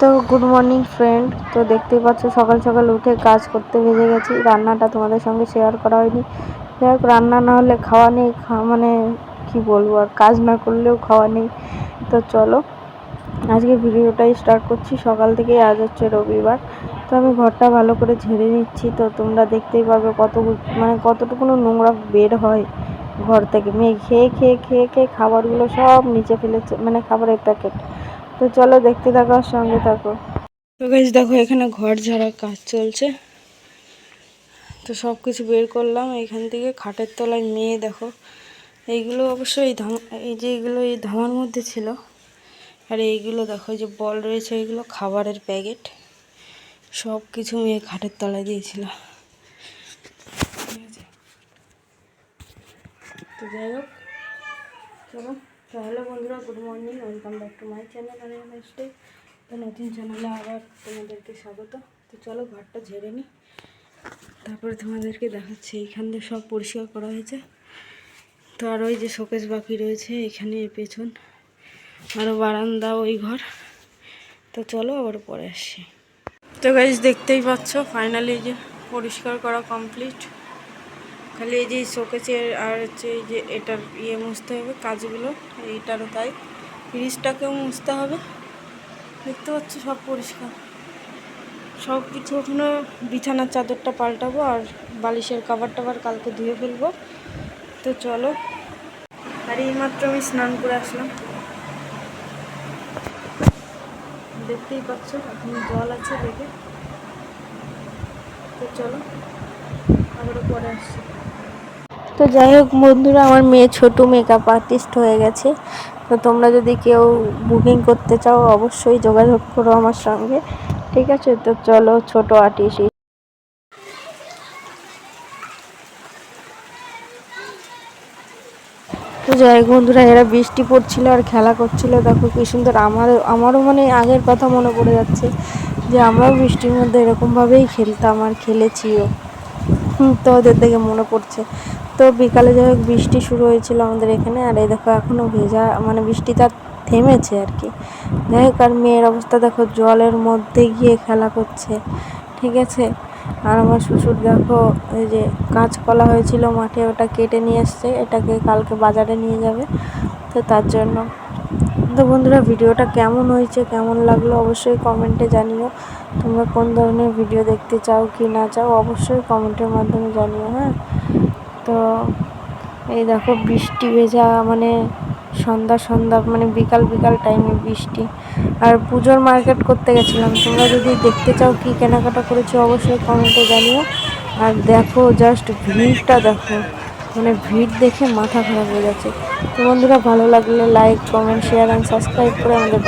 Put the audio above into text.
তো good morning friend তো দেখতেই পাচ্ছ, সকাল সকাল উঠে কাজ করতে ভেজে গেছি। রান্নাটা তোমাদের সঙ্গে শেয়ার করা হয়নি। যাই হোক, রান্না না হলে খাওয়া নেই মানে কি বলব আর, কাজ না করলেও খাওয়া নেই। তো চলো, আজকে ভিডিওটাই স্টার্ট করছি। সকাল থেকে আজ হচ্ছে রবিবার। তো আমি ঘরটা ভালো করে ঝেড়ে নিচ্ছি। তো তোমরা দেখতেই পাবে কত মানে কতটুকুনো নোংরা বের হয় ঘর থেকে। মেয়ে খেয়ে খেয়ে খেয়ে খেয়ে খাবারগুলো সব নিচে ফেলেছে মানে খাবারের প্যাকেট তো চলো দেখতে থাকো আর সঙ্গে থাকো। তো গাইজ দেখো, এখানে ঘর ঝাড়ার কাজ চলছে। তো সব কিছু বের করলাম। এখান থেকে খাটের তলায় মেয়ে, দেখো, এইগুলো অবশ্য এই ধাম, এই যে এইগুলো এই ধামার মধ্যে ছিল। আর এইগুলো দেখো যে বল রয়েছে এইগুলো খাবারের প্যাকেট। সব কিছু মেয়ে খাটের তলায় দিয়েছিল। তো যাই হোক, চলো। তো হ্যালো বন্ধুরা, good morning, welcome back to my channel আর নেক্সটে তো নতুন চ্যানেলে আবার তোমাদেরকে স্বাগত। তো চলো ঘরটা ঝেড়ে নিই তারপরে তোমাদেরকে দেখাচ্ছি, এইখান দিয়ে সব পরিষ্কার করা হয়েছে। তো আর ওই যে শোকেস বাকি রয়েছে, এখানে পেছন। আরও বারান্দা, ওই ঘর। তো চলো আবার পরে আসি। তো গাইজ দেখতেই পাচ্ছ ফাইনালি যে পরিষ্কার করা কমপ্লিট খালি এই যে শোকেসের আর হচ্ছে এই যে এটার ইয়ে মুছতে হবে, কাজগুলো, এইটারও তাই। ফ্রিজটাকেও মুছতে হবে। দেখতে পাচ্ছ সব পরিষ্কার। সব কিছু ওখানে বিছানার চাদরটা পাল্টাবো আর বালিশের কাবার টাবার কালকে ধুয়ে ফেলব। তো চলো, আর এইমাত্র আমি স্নান করে আসলাম। দেখতেই পাচ্ছ, এখন জল আছে দেখে তো চলো, আবারও পরে আসছি। তো যাই হোক, বন্ধুরা, আমার মেয়ে ছোটো মেকআপ আর্টিস্ট হয়ে গেছে। তো তোমরা যদি কেউ বুকিং করতে চাও, অবশ্যই যোগাযোগ করো আমার সঙ্গে। ঠিক আছে? তো চলো, ছোট আর্টিস্ট তো যাই হোক, বন্ধুরা, এরা বৃষ্টি পড়ছিল আর খেলা করছিল। দেখো কি সুন্দর। আমার আমারও মানে আগের কথা মনে পড়ে যাচ্ছে যে আমরাও বৃষ্টির মধ্যে এরকমভাবেই খেলতাম আর খেলেছিও। তো ওদের দেখে মনে পড়ছে। তো বিকালে যাই হোক বৃষ্টি শুরু হয়েছিল আমাদের এখানে, আর এই দেখো এখনও ভেজা মানে বৃষ্টিটা থেমেছে আর কি। যাই হোক, আর মেয়ের অবস্থা দেখো, জলের মধ্যে গিয়ে খেলা করছে, ঠিক আছে? আর আমার শ্বশুর দেখো, এই যে কাঁচকলা হয়েছিল মাঠে, ওটা কেটে নিয়ে এসছে, এটাকে কালকে বাজারে নিয়ে যাবে, তো তার জন্য। তো বন্ধুরা, ভিডিওটা কেমন হয়েছে, কেমন লাগল অবশ্যই কমেন্টে জানিও। তোমরা কোন ধরনের ভিডিও দেখতে চাও, কি না চাও, অবশ্যই কমেন্টের মাধ্যমে জানিও হ্যাঁ? তো এই দেখো বৃষ্টি ভেজা মানে সন্ধ্যা সন্ধ্যা মানে বিকাল বিকাল টাইমে বৃষ্টি। আর পুজোর মার্কেট করতে গেছিলাম। তোমরা যদি দেখতে চাও কি কেনাকাটা করেছ, অবশ্যই কমেন্টে জানিও। আর দেখো জাস্ট ভিড়টা দেখো। মানে ভিড় দেখে মাথা খারাপ হয়ে যাচ্ছে। তো বন্ধুরা, ভালো লাগলে like comment share and subscribe করে আমাদের